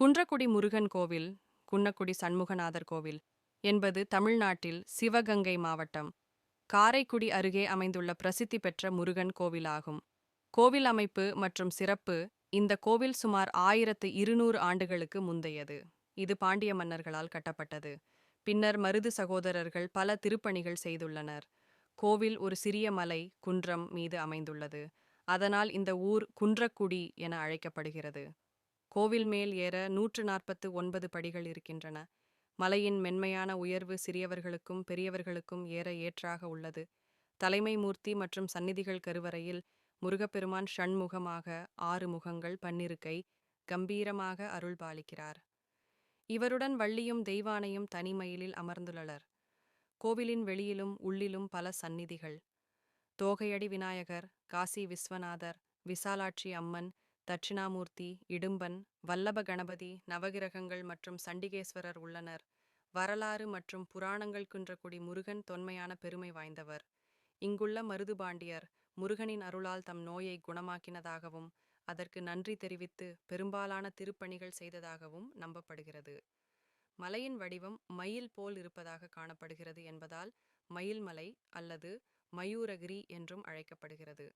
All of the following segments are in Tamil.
குன்றக்குடி முருகன் கோவில் குன்னக்குடி சண்முகநாதர் கோவில் என்பது தமிழ்நாட்டில் சிவகங்கை மாவட்டம். காரைக்குடி அருகே அமைந்துள்ள பிரசித்தி பெற்ற முருகன் கோவிலாகும். கோவில் அமைப்பு மற்றும் சிறப்பு இந்த கோவில் சுமார் ஆயிரத்து இருநூறு ஆண்டுகளுக்கு முந்தையது. இது பாண்டிய மன்னர்களால் கட்டப்பட்டது. பின்னர் மருது சகோதரர்கள் பல திருப்பணிகள் செய்துள்ளனர். கோவில் ஒரு சிறிய மலை குன்றம் மீது அமைந்துள்ளது. அதனால் இந்த ஊர் குன்றக்குடி என அழைக்கப்படுகிறது. கோவில் மேல் ஏற நூற்று நாற்பத்து ஒன்பது படிகள் இருக்கின்றன. மலையின் மென்மையான உயர்வு சிறியவர்களுக்கும் பெரியவர்களுக்கும் ஏற ஏற்றாக உள்ளது. தலைமை மூர்த்தி மற்றும் சந்நிதிகள் கருவறையில் முருகப்பெருமான் ஷண்முகமாக ஆறு முகங்கள் பன்னிருக்கை கம்பீரமாக அருள்பாலிக்கிறார் இவருடன் வள்ளியும் தெய்வானையும் தனிமயிலில் அமர்ந்துள்ளனர். கோவிலின் வெளியிலும் உள்ளிலும் பல சந்நிதிகள். தோகையடி விநாயகர் காசி விஸ்வநாதர் விசாலாட்சி அம்மன் தட்சிணாமூர்த்தி இடும்பன் வல்லப கணபதி நவகிரகங்கள் மற்றும் சண்டிகேஸ்வரர் உள்ளனர். வரலாறு மற்றும் புராணங்கள் குன்றக்குடி முருகன் தொன்மையான பெருமை வாய்ந்தவர். இங்குள்ள மருதுபாண்டியர் முருகனின் அருளால் தம் நோயை குணமாக்கினதாகவும் அதற்கு நன்றி தெரிவித்து பெரும்பாலான திருப்பணிகள் செய்ததாகவும் நம்பப்படுகிறது. மலையின் வடிவம் மயில் போல் இருப்பதாக காணப்படுகிறது என்பதால் மயில்மலை அல்லது மயூரகிரி என்றும் அழைக்கப்படுகிறது.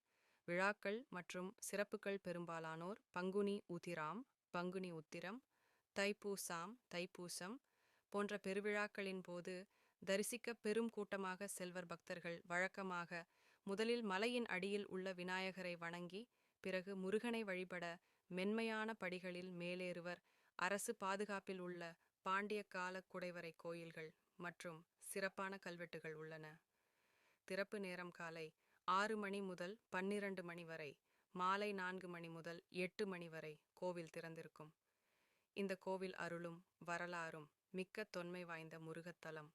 விழாக்கள் மற்றும் சிறப்புகள் பெரும்பாலானோர் பங்குனி உதிராம் பங்குனி உத்திரம் தைப்பூசாம் தைப்பூசம் போன்ற பெருவிழாக்களின் போது தரிசிக்க பெரும் கூட்டமாக செல்வர் பக்தர்கள் வழக்கமாக முதலில் மலையின் அடியில் உள்ள விநாயகரை வணங்கி பிறகு முருகனை வழிபட மென்மையான படிகளில் மேலேறுவர் அரசு பாதுகாப்பில் உள்ள பாண்டிய கால குடைவரை கோயில்கள் மற்றும் சிறப்பான கல்வெட்டுகள் உள்ளன. திறப்பு நேரம் காலை ஆறு மணி முதல் பன்னிரண்டு மணி வரை மாலை நான்கு மணி முதல் எட்டு மணி வரை கோவில் திறந்திருக்கும். இந்த கோவில் அருளும் வரலாறும் மிக்க தொன்மை வாய்ந்த முருகத்தலம்.